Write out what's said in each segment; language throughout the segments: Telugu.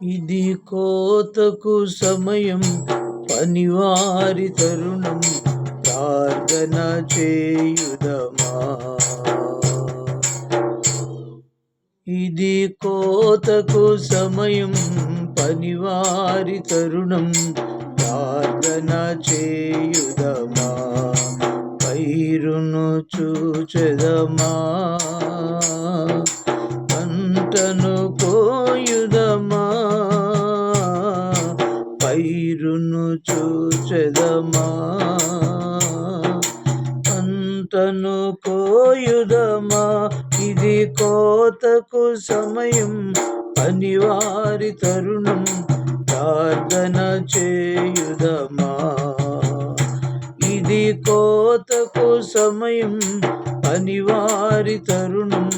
ఇది కోతకు సమయం పనివారి తరుణం ప్రార్థన చేయుదమా? ఇది కోతకు సమయం పనివారి తరుణం ప్రార్థన చేయుదమా? పైరును చూచెదమా? పైరును చూచెదమా కోయుదమా? ఇది కోతకు సమయం అనివారి తరుణం ప్రార్థన చేయుదమా? ఇది కోతకు సమయం అనివారి తరుణం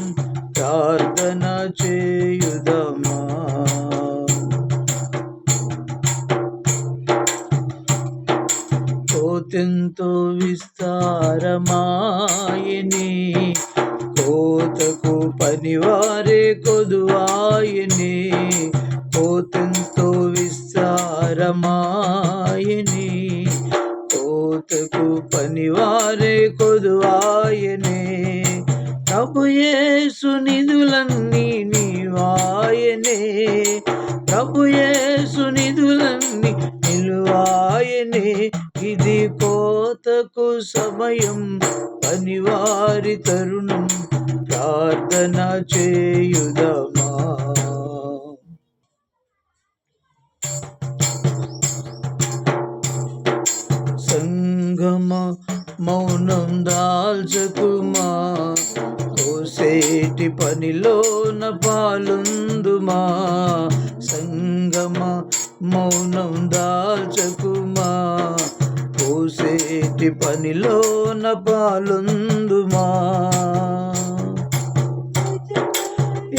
ప్రార్థన చేయుదమా? ఎంతెంతో విస్తారమాయని. కోతకు పనివారే కొదువాయని. కోతెంతో విస్తారమాయని. కోతకు పనివారే కొదువాయనే. ప్రభుయేసు నిధులన్నీ నీవాయనే. ప్రభుయేసు నిధులన్నీ నిలువాయనే. ఇది కోతకు సమయం అనివారి తరుణం ప్రార్థన చేయుదమా? సంగమ మౌనం దాల్చకుమా? కోసేటి పనిలోన పాలుందుమా? సంగమ మౌనం దాల్చకుమా? కోసేటి పనిలోన పాలుందుమా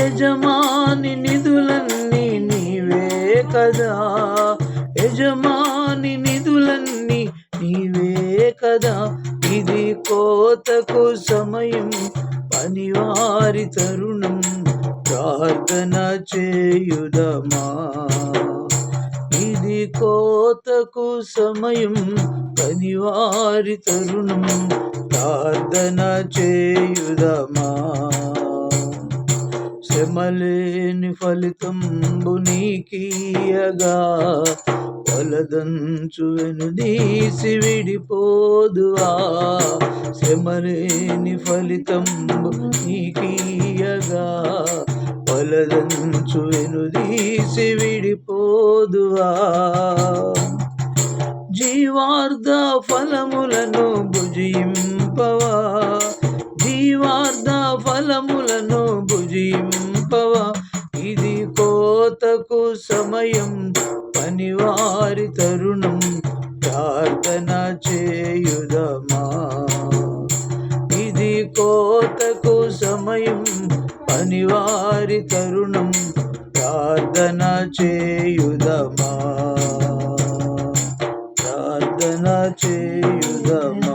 యజమాని నిధులన్నీ నీవే కదా. యజమాని నిధులన్నీ నీవే కదా. ఇది కోతకు సమయం పనివారి తరుణం ప్రార్థన చేయుదమా? ఇది కోతకు సమయం పనివారి తరుణం ప్రార్థన చేయుదమా? శ్రమలేని ఫలితం నీకీయగా వలదంచు వెనుదీసి విడిపోదువా? శ్రమలేని ఫలితం నీకీయగా వలదంచు వెనుదీసి విడిపోదువా? జీవార్థ ఫలములను భుజింపవా? జీవార్థ ఫలములను భుజింపవా? ఇది కోతకు సమయం పనివారి తరుణం ప్రార్థన చేయుదమా? ఇది కోతకు సమయం పనివారి తరుణం ప్రార్థన చేయుదమా? ప్రార్థన చేయుదమా?